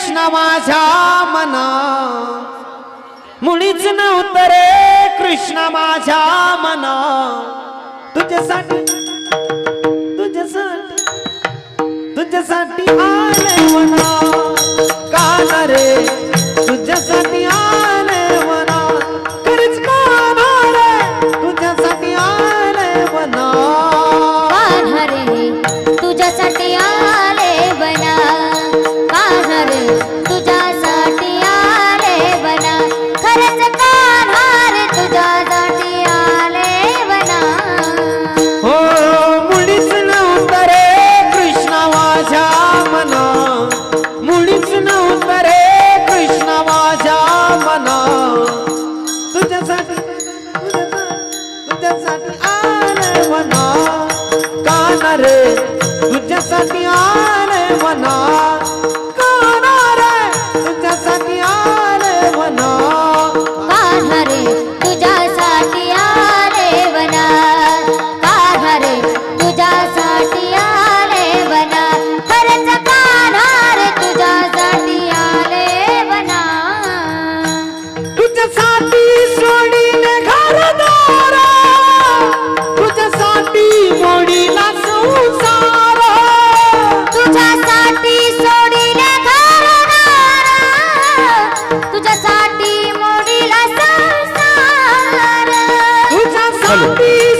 कृष्ण माझ्या मना. मुळीच नव्हतं रे कृष्ण माझ्या मना. तुझ्यासाठी करणार तुझ्यासाठी आण बना Salud.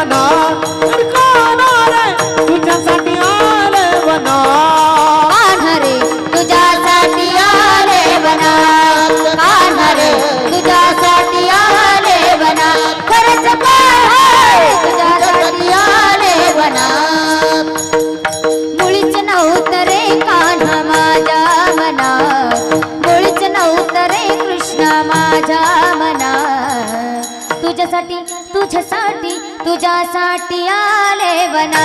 দেওয়ানা तुझ्यासाठी आले बना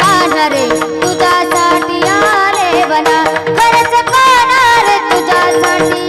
कान्हा रे तुझ्यासाठी आले बना खरंच कान्हा रे तुझ्यासाठी.